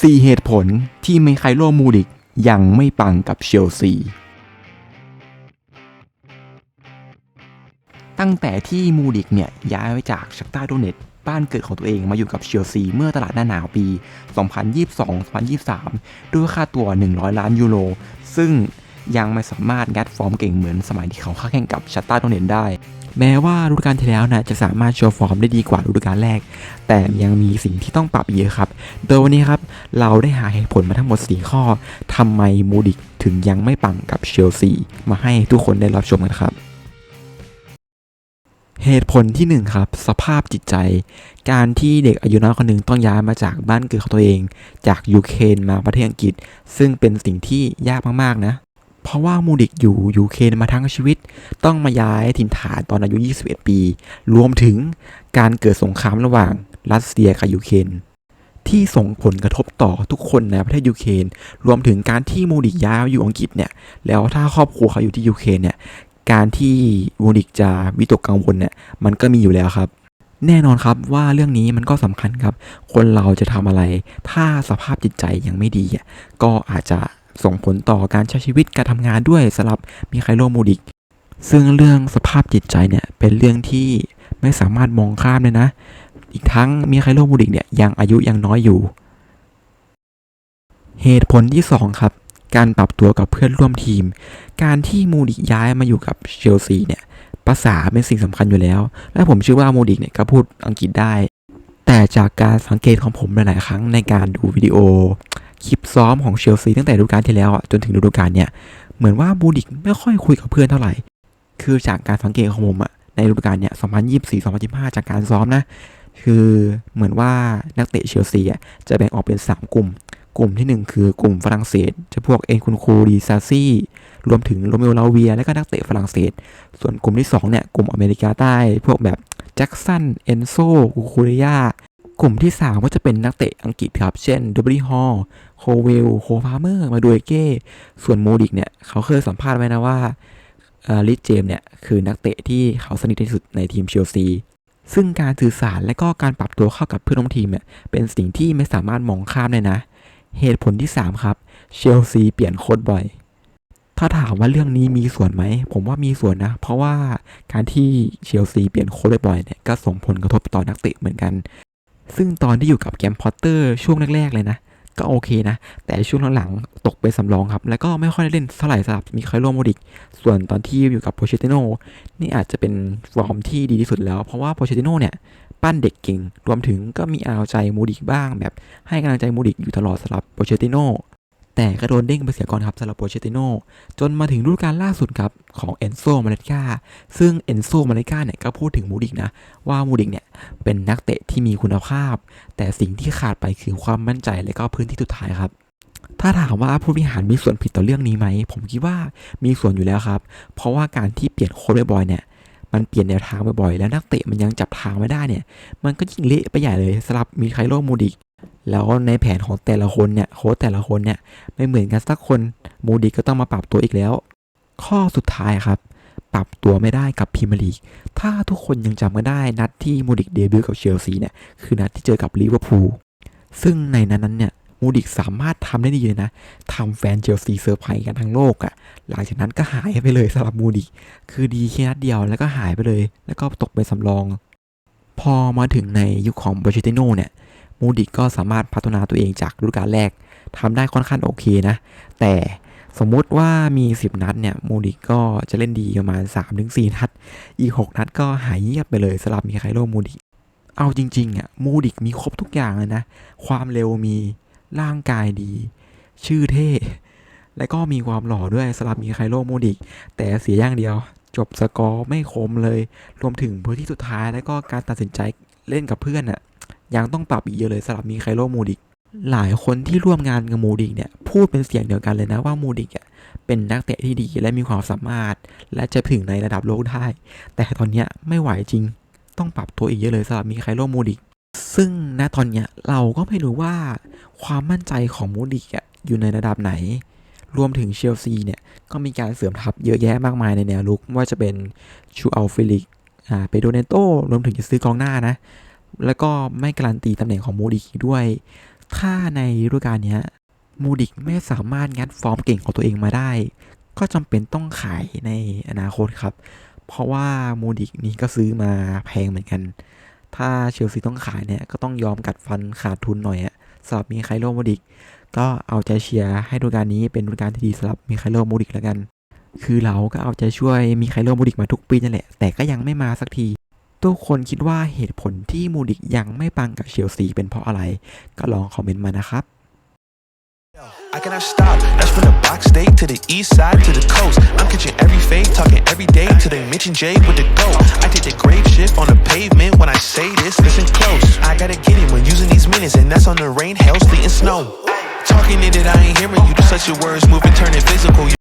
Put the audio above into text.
4 เหตุผลที่ไมไคโลมูดิกยังไม่ปังกับเชลซี ตั้งแต่ที่มูดิกเนี่ยย้ายไปจากชักตาโดเนตบ้านเกิดของตัวเองมาอยู่กับเชลซีเมื่อตลาดหน้าหนาวปี 2022-2023 ด้วยค่าตัว 100 ล้านยูโร ซึ่ง ยังไม่สามารถงัดฟอร์มเก่งเหมือนสมัยที่เขาค้าแข่งกับชัตตาโดเนตได้ แม้ว่าฤดูกาลที่แล้วนะจะสามารถโชว์ฟอร์มได้ดีกว่าฤดูกาลแรก แต่ยังมีสิ่งที่ต้องปรับเยอะครับ โดยวันนี้ครับเราได้หาเหตุผลมาทั้งหมด 4 ข้อทำไมมูดิกถึงยังไม่ปังกับเชลซีมาให้ทุกคนได้รับชมกันครับเหตุผลที่ 1 ครับ สภาพจิตใจ การที่เด็กอายุน้อยคนหนึ่งต้องย้ายมาจากบ้านเกิดของตัวเอง จากยูเครนมาประเทศอังกฤษ ซึ่งเป็นสิ่งที่ยากมาก ๆ นะ เพราะว่ามูดิกอยู่ยูเครนมาทั้งชีวิต ต้องมาย้ายถิ่นฐานตอนอายุ 21 ปี รวมถึงการเกิดสงครามระหว่างรัสเซียกับยูเครนที่ส่งผลกระทบต่อทุกคนในประเทศยูเครนรวมถึงการที่มูดิกย้ายมาอยู่อังกฤษเนี่ย แล้วถ้าครอบครัวเขาอยู่ที่ยูเครนเนี่ย การที่มูดิกจะวิตกกังวลเนี่ย มันก็มีอยู่แล้วครับ แน่นอนครับว่าเรื่องนี้มันก็สำคัญครับ คนเราจะทำอะไร ถ้าสภาพจิตใจยังไม่ดีก็อาจจะ ส่งผลต่อการใช้ชีวิตการทำงานด้วยสำหรับมิไคโลมูดิก ซึ่งเรื่องสภาพจิตใจเนี่ยเป็นเรื่องที่ไม่สามารถมองข้ามเลยนะ อีกทั้งมิไคโลมูดิกเนี่ยยังอายุยังน้อยอยู่ เหตุผลที่ 2 ครับ การปรับตัวกับเพื่อนร่วมทีม การที่มูดิกย้ายมาอยู่กับเชลซีเนี่ยภาษาเป็นสิ่งสำคัญอยู่แล้ว และผมเชื่อว่ามูดิกเนี่ยก็พูดอังกฤษได้ แต่จากการสังเกตของผมหลาย ๆ ครั้งในการดูวิดีโอ คลิปซ้อมของเชลซีตั้งแต่ฤดูกาลที่แล้วอะจนถึงฤดูกาลเนี่ยเหมือนว่ามูดิกไม่ค่อยคุยกับเพื่อนเท่าไหร่ คือจากการสังเกตของผมอะในฤดูกาลเนี่ย 2024-2025 จากการซ้อมนะ คือเหมือนว่านักเตะเชลซีอะจะแบ่งออกเป็น 3 กลุ่ม กลุ่มทีหนึ่1 คือกลุ่มฝรั่งเศส จะพวกเอ็นคุนคูดีซาซี่ รวมถึงโรเมโอลาเวีย และก็นักเตะฝรั่งเศส ส่วนกลุ่มที่ 2 เนี่ย กลุ่มอเมริกาใต้ พวกแบบแจ็คสัน เอนโซกูคูเรียก ลุ่มที่ 3 ก็จะเป็นนักเตะอังกฤษครับ เช่นดูบรีฮอลโคเวลโคฟาเมอร์มาดูเอเก้ ส่วนโมดิกเนี่ย เขาเคยสัมภาษณ์ไว้นะว่าลิทเจมเนี่ย คือนักเตะที่เขาสนิทที่สุดในทีมเชลซีซึ่งการสื่อสารและก็การปรับตัวเข้ากับเพื่อนร่วมทีมเนี่ยเป็นสิ่งที่ไม่สามารถมองข้ามได้นะ เหตุผลที่ 3 ครับเชลซีเปลี่ยนโค้ดบ่อย ถ้าถามว่าเรื่องนี้มีส่วนไหม ผมว่ามีส่วนนะ เพราะว่าการที่เชลซีเปลี่ยนโค้ดบ่อยๆเนี่ยก็ส่งผลกระทบต่อนักเตะเหมือนกัน ซึ่งตอนที่อยู่กับแกมพอตเตอร์ช่วงแรก ๆ เลยนะ ก็โอเคนะ แต่ช่วงหลังๆตกไปสำรองครับ แล้วก็ไม่ค่อยได้เล่นเท่าไหร่สำหรับมิคาโลโมดิก ส่วนตอนที่อยู่กับโปเชติโนนี่อาจจะเป็นฟอร์มที่ดีที่สุดแล้ว เพราะว่าโปเชติโนเนี่ยปั้นเด็กเก่ง รวมถึงก็มีเอาใจโมดิกบ้างแบบให้กำลังใจโมดิกอยู่ตลอดสำหรับโปเชติโน แต่ก็โดนเด้งไปเสียก่อนครับสำหรับโปเชติโนจนมาถึงฤดูกาลล่าสุดครับของเอนโซมาเลกาซึ่งเอนโซมาเลกาเนี่ยก็พูดถึงมูดิกนะ ว่ามูดิกเนี่ยเป็นนักเตะที่มีคุณภาพ แต่สิ่งที่ขาดไปคือความมั่นใจและก็พื้นที่สุดท้ายครับถ้าถามว่าผู้บริหารมีส่วนผิดต่อเรื่องนี้ไหม ผมคิดว่ามีส่วนอยู่แล้วครับ เพราะว่าการที่เปลี่ยนโค้ชบ่อยๆเนี่ย มันเปลี่ยนแนวทางบ่อยๆ แล้วนักเตะมันยังจับทางไม่ได้เนี่ย มันก็ยิ่งเละไปใหญ่เลยสำหรับมีไคโลมูดิก แล้วในแผนของแต่ละคนเนี่ยโค้ชแต่ละคนเนี่ยไม่เหมือนกันสักคนมูดิกก็ต้องมาปรับตัวอีกแล้ว ข้อสุดท้ายครับ ปรับตัวไม่ได้กับพรีเมียร์ลีกถ้าทุกคนยังจำกันได้นัดที่มูดิกเดบิวต์กับเชลซีเนี่ยคือนัดที่เจอกับลิเวอร์พูลซึ่งในนั้นนั้นเนี่ยมูดิกสามารถทำได้ดีเลยนะทำแฟนเชลซีเซอร์ไพรส์กันทั้งโลกอะ่ะ หลังจากนั้นก็หายไปเลยสำหรับมูดิก คือดีแค่นัดเดียวแล้วก็หายไปเลย แล้วก็ตกไปนสำรอง พอมาถึงในยุคของโปเชติโน่เนี่ย มูดิกก็สามารถพัฒนาตัวเองจากฤดูกาลแรกทำได้ค่อนข้างโอเคนะ แต่สมมุติว่ามี 10 นัดเนี่ยมูดิกก็จะเล่นดีประมาณ 3-4 นัด อีก 6 นัดก็หายเงียบไปเลยสำหรับมีไคโลมูดิกเอาจริงๆอะมูดิกมีครบทุกอย่างเลยนะ ความเร็วมีร่างกายดี ชื่อเท่ และก็มีความหล่อด้วยสำหรับมีไคโลมูดิก แต่เสียอย่างเดียว จบสกอร์ไม่คมเลย รวมถึงพื้นที่สุดท้ายแล้วก็การตัดสินใจเล่นกับเพื่อนอะ ยังต้องปรับอีกเยอะเลยสำหรับมีไคโลมูดิกหลายคนที่ร่วมงานกับมูดิกเนี่ยพูดเป็นเสียงเดียวกันเลยนะว่ามูดิกอะเป็นนักเตะที่ดีและมีความสามารถ และจะถึงในระดับโลกได้ แต่ตอนเนี้ยไม่ไหวจริง ต้องปรับตัวอีกเยอะเลยสำหรับมีไคโลมูดิกซึ่งณตอนเนี้ยเราก็ไม่รู้ว่าความมั่นใจของมูดิกออยู่ในระดับไหน รวมถึงเชลซีเนี่ยก็มีการเสริมทัพเยอะแยะมากมายในแนวลุกว่าจะเป็นชูอัลฟิลิกอ่าเปโดเนโตรวมถึงจะซื้อกองหน้านะ แล้วก็ไม่การันตีตำแหน่งของมูดิกด้วย ถ้าในฤดูกาลนี้มูดิกไม่สามารถงัดฟอร์มเก่งของตัวเองมาได้ ก็จำเป็นต้องขายในอนาคตครับ เพราะว่ามูดิกนี้ก็ซื้อมาแพงเหมือนกัน ถ้าเชลซีต้องขายเนี่ยก็ต้องยอมกัดฟันขาดทุนหน่อยอะสำหรับมีไคโลโมดิก ก็เอาใจเชียร์ให้ฤดูกาลนี้เป็นฤดูกาลที่ดีสำหรับมีไคโลโมดิกแล้วกัน คือเราก็เอาใจช่วยมีไคโลโมดิกมาทุกปีนั่นแหละ แต่ก็ยังไม่มาสักที ทุกคนคิดว่าเหตุผลที่มูดิกยังไม่ปังกับเชลซีเป็นเพราะอะไร ก็ลองคอมเมนต์มานะครับ I cannot stop. That's from the box state to the east side to the coast. I'm catching every fade, talking every day to they mention Jay with the go. I take the grave shift on the pavement when I say this. Listen close. I gotta get it when using these minutes, and that's on the rain, hail, sleet, and snow. Talking it, I ain't hearing you. Just let your words move and turn it physical.